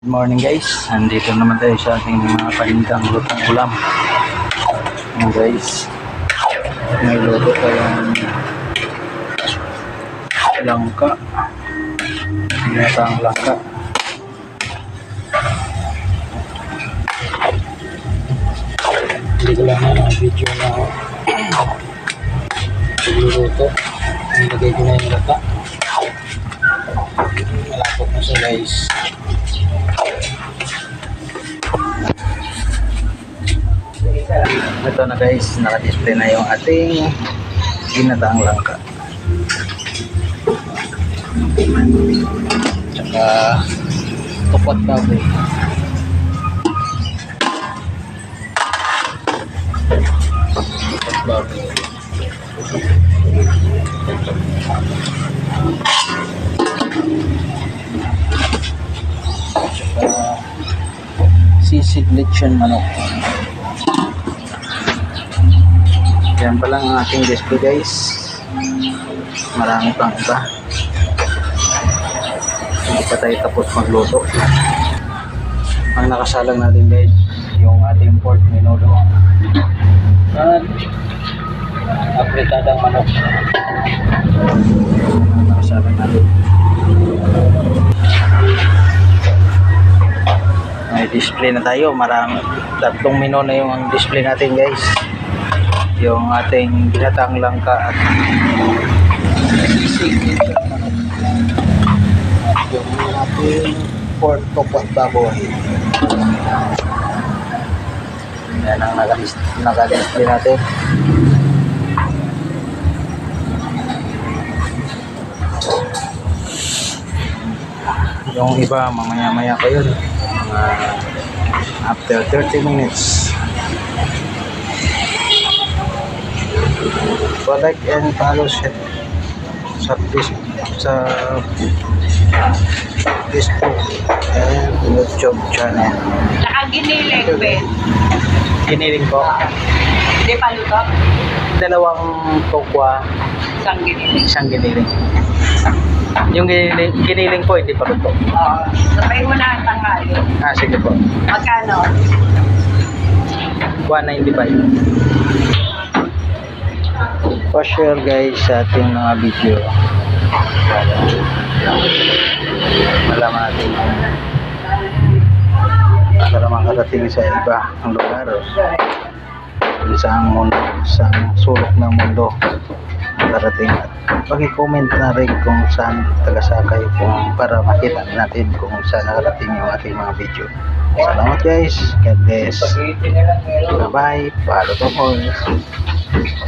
Good morning guys, nandito naman tayo sa ating mga palintang lutong ulam. Ayan guys, may luto tayong langka. Pinatang langka. Hindi ko lang na video na pagluluto. Nilagay ko na yung lata. Malapot na siya guys. Ito na guys, naka-display na yung ating ginataang langka. Tsaka tupat baboy. Tupat baboy. Tsaka sisig lechon manok. Yan pa lang ang ating display guys. Marami pang iba. Hindi pa tayo tapos magluto. Ang nakasalang natin guys, yung ating pork menudo. At apretadang manok. Ang nakasalang natin. May display na tayo. Marami. Tatlong menu na yung display natin guys yung ating binatang langka at yung ating pork topat baboy. Yan ang nakalist, nakalistay natin. Yung iba, mamaya-maya pa yun. Mga after 30 minutes. So like and follow siya sa sa Facebook and YouTube channel. Saka giniling, Ben. Kiniling ko. Hindi paluto. Dalawang tokwa, Isang giniling. isang giniling. Yung giniling, giniling ko hindi pa luto. Oo. Sabay mo na ang tanghali. Ah, sige po. Magkano? 195. Pa-share guys sa ating mga video. Malaman natin para makarating sa iba ang lugar saan mundo, sa sulok ng mundo makarating at pag-comment na rin kung saan tagasakay kung para makita natin kung saan nakarating yung ating mga video. Salamat guys. God bless. Bye bye. Follow the boys.